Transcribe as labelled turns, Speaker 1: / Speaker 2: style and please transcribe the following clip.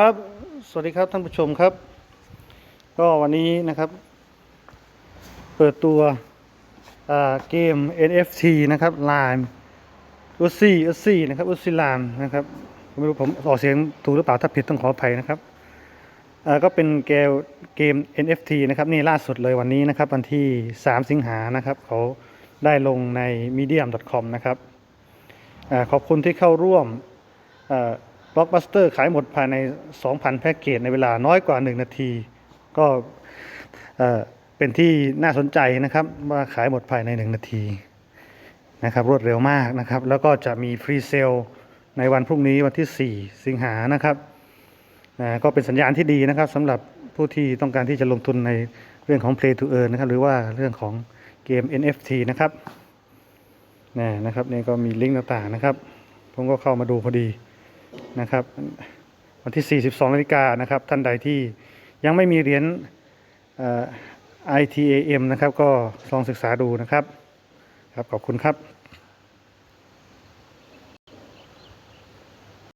Speaker 1: ครับ สวัสดีครับท่านผู้ชมครับ ก็วันนี้นะครับ เปิดตัวเกม NFT นะครับ Lime อุซี่อุซี่นะครับอุซี่ลามนะครับไม่รู้ผมออกเสียงถูกหรือเปล่าถ้าผิดต้องขออภัยนะครับก็เป็นเกมเกม NFT นะครับนี่ล่าสุดเลยวันนี้นะครับ วันที่ 3 สิงหานะครับ เขาได้ลงใน medium.com นะครับอขอบคุณที่เข้าร่วม บล็อกบัสเตอร์ขายหมดภายใน 2,000 แพ็กเกจในเวลาน้อยกว่า 1 นาที ก็เออเป็นที่น่าสนใจนะครับว่าขายหมดภายใน 1 นาทีนะครับรวดเร็วมากนะครับ แล้วก็จะมีฟรีเซลในวันพรุ่งนี้วันที่ 4 สิงหานะครับนะก็เป็นสัญญาณที่ดีนะครับสำหรับผู้ที่ต้องการที่จะลงทุนในเรื่องของ Play to Earn นะครับหรือว่าเรื่องของเกม NFT นะครับนะนะครับนี่ก็มีลิงก์ต่างๆนะครับ ผมก็เข้ามาดูพอดี นะครับ วันที่ 42นาฬิกานะครับ ท่านใดที่ยังไม่มีเหรียญ ITAM นะครับ ก็ลองศึกษาดูนะครับ ครับ ขอบคุณครับ